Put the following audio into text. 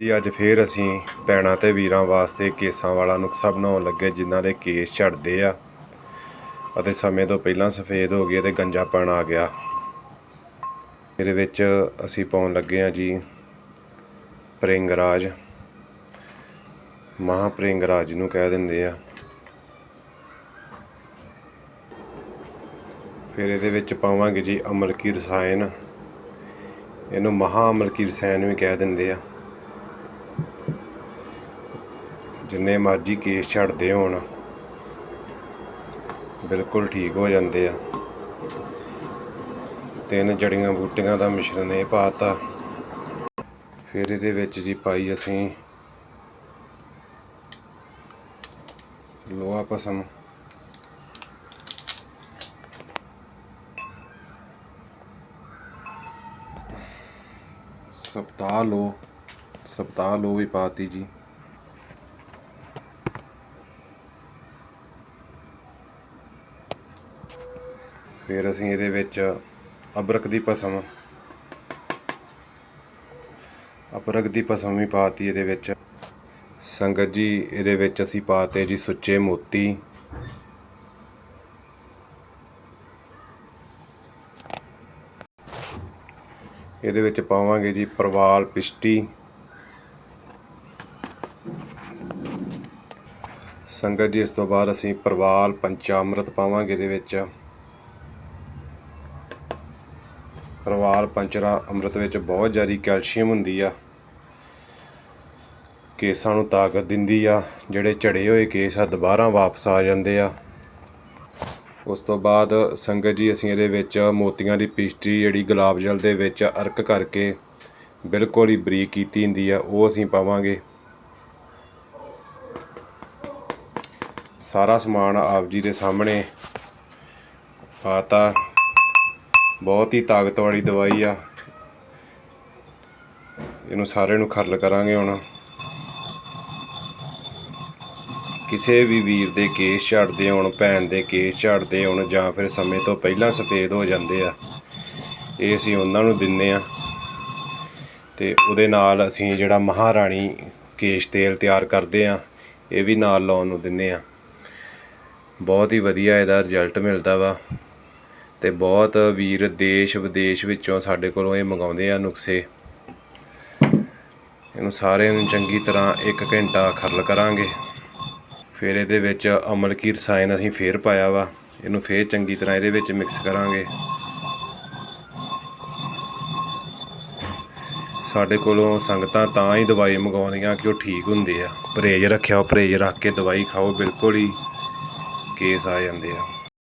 ਜੀ, ਅੱਜ ਫੇਰ ਅਸੀਂ ਭੈਣਾਂ ਤੇ ਵੀਰਾਂ ਵਾਸਤੇ ਕੇਸਾਂ ਵਾਲਾ ਨੁਕਸਾ ਬਣਾਉਣ ਲੱਗੇ, ਜਿਨ੍ਹਾਂ ਦੇ ਕੇਸ ਝੜਦੇ ਆ ਅਤੇ ਸਮੇਂ ਤੋਂ ਪਹਿਲਾਂ ਸਫੇਦ ਹੋ ਗਏ ਤੇ ਗੰਜਾਪਣ ਆ ਗਿਆ। ਇਹਦੇ ਵਿੱਚ ਅਸੀਂ ਪਾਉਣ ਲੱਗੇ ਆ ਜੀ, ਪ੍ਰਿੰਗਰਾਜ। ਮਹਾ ਪ੍ਰਿੰਗਰਾਜ ਨੂੰ ਕਹਿ ਦਿੰਦੇ ਆ। ਫਿਰ ਇਹਦੇ ਵਿੱਚ ਪਾਵਾਂਗੇ ਜੀ, ਅਮਲਕੀ ਰਸਾਇਣ। ਇਹਨੂੰ ਮਹਾ ਅਮਲਕੀ ਰਸਾਇਣ ਵੀ ਕਹਿ ਦਿੰਦੇ ਆ। ਜਿੰਨੇ ਮਰਜ਼ੀ ਕੇਸ ਛੱਡਦੇ ਹੋਣ, ਬਿਲਕੁਲ ਠੀਕ ਹੋ ਜਾਂਦੇ ਆ। ਤਿੰਨ ਜੜੀਆਂ ਬੂਟੀਆਂ ਦਾ ਮਿਸ਼ਰਣ ਇਹ ਪਾਤਾ। ਫਿਰ ਇਹਦੇ ਵਿੱਚ ਜੀ ਪਾਈ ਅਸੀਂ ਲੋਹਾ ਪਸਮ ਸਪਤਾਹ ਲੋ ਸਪਤਾਹ ਲੋ ਵੀ ਪਾਤੀ ਜੀ। ਫਿਰ ਅਸੀਂ ਇਹਦੇ ਵਿੱਚ ਅਬਰਕ ਦੀ ਭਸਮ ਅਬਰਕ ਦੀ ਭਸਮ ਵੀ ਪਾਤੀ ਇਹਦੇ ਵਿੱਚ। ਸੰਗਤ ਜੀ, ਇਹਦੇ ਵਿੱਚ ਅਸੀਂ ਪਾਤੇ ਜੀ ਸੁੱਚੇ ਮੋਤੀ। ਇਹਦੇ ਵਿੱਚ ਪਾਵਾਂਗੇ ਜੀ ਪਰਵਾਲ ਪਿਸ਼ਟੀ। ਸੰਗਤ ਜੀ, ਇਸ ਤੋਂ ਬਾਅਦ ਅਸੀਂ ਪਰਵਾਲ ਪੰਚਾਮ੍ਰਿਤ ਪਾਵਾਂਗੇ ਇਹਦੇ ਵਿੱਚ। ਪਰਿਵਾਰ ਪੰਚਰਾ ਅੰਮ੍ਰਿਤ ਵਿੱਚ ਬਹੁਤ ਜ਼ਿਆਦਾ ਕੈਲਸ਼ੀਅਮ ਹੁੰਦੀ ਆ। ਕੇਸਾਂ ਨੂੰ ਤਾਕਤ ਦਿੰਦੀ ਆ। ਜਿਹੜੇ ਝੜੇ ਹੋਏ ਕੇਸ ਆ, ਦੁਬਾਰਾ ਵਾਪਸ ਆ ਜਾਂਦੇ ਆ। ਉਸ ਤੋਂ ਬਾਅਦ ਸੰਗਤ ਜੀ, ਅਸੀਂ ਇਹਦੇ ਵਿੱਚ ਮੋਤੀਆਂ ਦੀ ਪੇਸਟਰੀ, ਜਿਹੜੀ ਗੁਲਾਬ ਜਲ ਦੇ ਵਿੱਚ ਅਰਕ ਕਰਕੇ ਬਿਲਕੁਲ ਹੀ ਬਰੀਕ ਕੀਤੀ ਹੁੰਦੀ ਆ, ਉਹ ਅਸੀਂ ਪਾਵਾਂਗੇ। ਸਾਰਾ ਸਮਾਨ ਆਪ ਜੀ ਦੇ ਸਾਹਮਣੇ ਪਾਤਾ। ਬਹੁਤ ਹੀ ਤਾਕਤ ਵਾਲੀ ਦਵਾਈ ਆ। ਇਹਨੂੰ ਸਾਰੇ ਨੂੰ ਖਰਲ ਕਰਾਂਗੇ ਹੁਣ। ਕਿਸੇ ਵੀ ਵੀਰ ਦੇ ਕੇਸ ਝੜਦੇ ਹੋਣ ਭੈਣ ਦੇ ਕੇਸ ਝੜਦੇ ਹੋਣ ਜਾਂ ਫਿਰ ਸਮੇਂ ਤੋਂ ਪਹਿਲਾਂ ਸਫੇਦ ਹੋ ਜਾਂਦੇ ਆ। ਇਹ ਅਸੀਂ ਉਹਨਾਂ ਨੂੰ ਦਿੰਨੇ ਆ। ਤੇ ਉਹਦੇ ਨਾਲ ਅਸੀਂ ਜਿਹੜਾ ਮਹਾਰਾਣੀ ਕੇਸ਼ ਤੇਲ ਤਿਆਰ ਕਰਦੇ ਆ, ਇਹ ਵੀ ਨਾਲ ਲਾਉਣ ਨੂੰ ਦਿੰਨੇ ਆ। ਬਹੁਤ ਹੀ ਵਧੀਆ ਇਹਦਾ ਰਿਜ਼ਲਟ ਮਿਲਦਾ ਵਾ। ਤੇ ਬਹੁਤ ਵੀਰ ਦੇਸ਼ ਵਿਦੇਸ਼ ਵਿੱਚੋਂ ਸਾਡੇ ਕੋਲੋਂ ਇਹ ਮੰਗਾਉਂਦੇ ਆ ਨੁਕਸੇ। ਇਹਨੂੰ ਸਾਰੇ ਨੂੰ ਚੰਗੀ ਤਰ੍ਹਾਂ 1 ਘੰਟਾ ਖਰਲ ਕਰਾਂਗੇ। ਫਿਰ ਇਹਦੇ ਵਿੱਚ ਅਮਲ ਕੀ ਰਸਾਇਣ ਅਸੀਂ ਫੇਰ ਪਾਇਆ ਵਾ, ਇਹਨੂੰ ਫੇਰ ਚੰਗੀ ਤਰ੍ਹਾਂ ਇਹਦੇ ਵਿੱਚ ਮਿਕਸ ਕਰਾਂਗੇ। ਸਾਡੇ ਕੋਲੋਂ ਸੰਗਤਾਂ ਤਾਂ ਹੀ ਦਵਾਈ ਮੰਗਾਉਂਦੀਆਂ ਕਿ ਉਹ ਠੀਕ ਹੁੰਦੇ ਆ। ਪਰਹੇਜ਼ ਰੱਖਿਆ, ਪਰਹੇਜ਼ ਰੱਖ ਕੇ ਦਵਾਈ ਖਾਓ, ਬਿਲਕੁਲ ਹੀ ਕੇਸ ਆ ਜਾਂਦੇ ਆ।